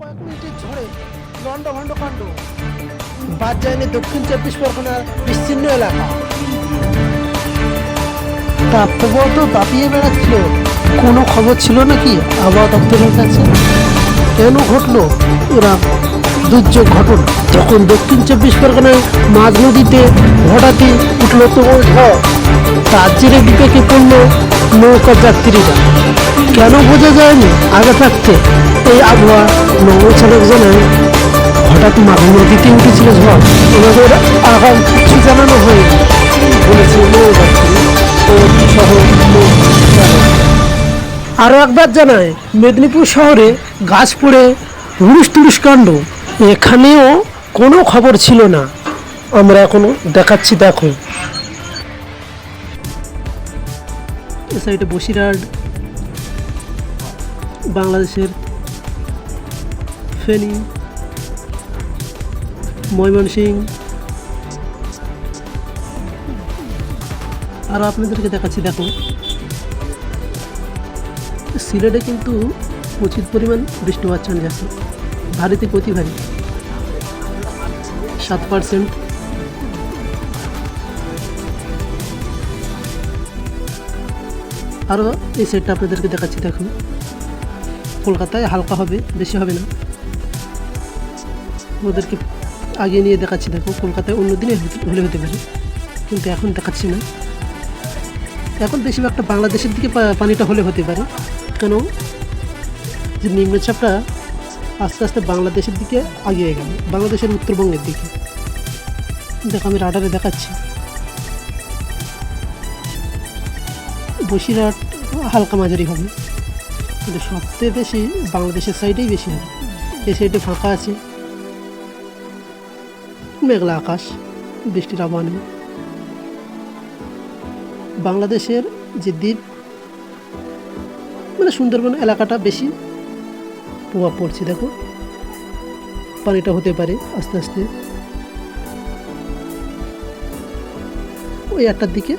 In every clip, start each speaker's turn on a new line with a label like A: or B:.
A: কয়েক মিনিটের ঝড়ে কাণ্ড। দক্ষিণ চব্বিশ পরগনার বিস্তীর্ণ এলাকা। তো বেড়াচ্ছিল। কোনো খবর ছিল নাকি আবহাওয়া দপ্তরের কাছে? কেন ঘটলো এরা দুর্যোগ ঘটনা? যখন দক্ষিণ চব্বিশ পরগনায় মাঝ নদীতে হঠাৎই উঠল ঝড়, তার জেরে বিপাকে পড়ল নৌকা যাত্রীরা কেন বোঝা যায়নি আগে থাকতে? আবহাওয়া নৌ চালক জানায় হঠাৎ মাঝ নদীতে উঠেছিল ঝড়। ওনাদের আগাম কিছু জানানো হয়নি। আরও একবার জানায় মেদিনীপুর শহরে গাছ পড়ে হুড়ুস তুড়ুস কাণ্ড। এখানেও কোনো খবর ছিল না। আমরা এখনও দেখাচ্ছি, দেখো। সাইডে বসিরহাট, বাংলাদেশের ফেনী ময়মনসিং আরও আপনাদেরকে দেখাচ্ছি, দেখো। সিলেটে কিন্তু প্রচুর পরিমাণ বৃষ্টিপাত চান্স আছে। ভারী থেকে অতি ভারী সাত পার্সেন্ট আরও এই সেটটা আপনাদেরকে দেখাচ্ছি, দেখুন। কলকাতায় হালকা হবে, বেশি হবে না। ওদেরকে আগে নিয়ে দেখাচ্ছি, দেখো কলকাতায় অন্য দিনে হলে হতে পারে, কিন্তু এখন দেখাচ্ছি না। এখন বেশিরভাগটা বাংলাদেশের দিকে পানিটা হলে হতে পারে, কেন? যে নিম্নচাপটা আস্তে আস্তে বাংলাদেশের দিকে আগিয়ে গেল, বাংলাদেশের উত্তরবঙ্গের দিকে। দেখো আমি রাডারে দেখাচ্ছি। বসিরহাট হালকা মাঝারি হবে, কিন্তু সবচেয়ে বেশি বাংলাদেশের সাইডেই বেশি হবে। এই সাইডে ফাঁকা আছে। মেঘলা আকাশ বৃষ্টির আবহাওয়া বাংলাদেশের যে দ্বীপ মানে সুন্দরবন এলাকাটা বেশি প্রভাব পড়ছে, দেখো। পানিটা হতে পারে আস্তে আস্তে। ওই একটার দিকে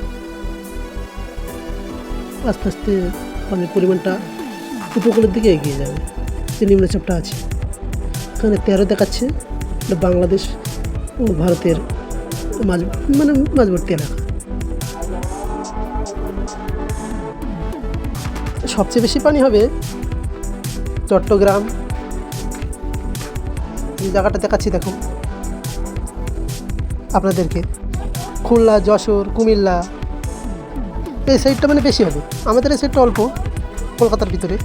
A: আস্তে আস্তে পানির পরিমাণটা উপকূলের দিকে এগিয়ে যাবে। যে নিম্নচাপটা আছে। এখানে তেরো দেখাচ্ছে। বাংলাদেশ ও ভারতের মানে মাঝবর্তী এলাকা। সবচেয়ে বেশি পানি হবে চট্টগ্রাম। এই জায়গাটা দেখাচ্ছি, দেখো। আপনাদেরকে। খুলনা, যশোর, কুমিল্লা। এই সাইডটা মানে বেশি হবে। আমাদের এই সাইডটা অল্প, কলকাতার ভিতরে।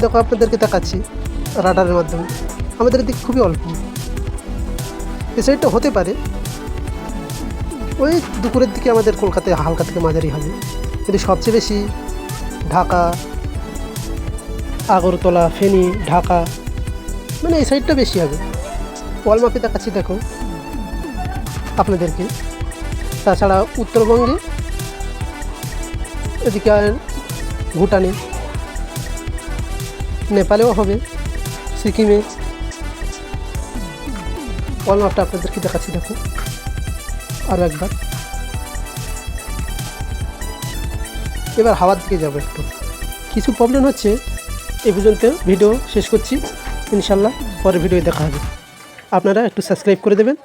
A: দেখো, আপনাদেরকে দেখাচ্ছি রাডারের মাধ্যমে। আমাদের দিক খুবই অল্প। এই সাইডটা হতে পারে। ওই দুপুরের দিকে আমাদের কলকাতায় হালকা থেকে মাঝারি হবে। কিন্তু সবচেয়ে বেশি ঢাকা, আগরতলা, ফেনী, ঢাকা মানে এই সাইডটা বেশি হবে। ওয়াল মাপে দেখাচ্ছি দেখো আপনাদেরকে। তাছাড়া উত্তরবঙ্গে এদিকে ভুটানে, নেপালেও হবে, সিকিমে ওয়াল মাপটা আপনাদেরকে দেখাচ্ছি দেখো আরও একবার। এবার হাওয়ার দিকে যাব একটু। কিছু প্রবলেম হচ্ছে, এ পর্যন্ত ভিডিও শেষ করছি। ইনশাল্লাহ পরের ভিডিও দেখা হবে। আপনারা একটু সাবস্ক্রাইব করে দেবেন।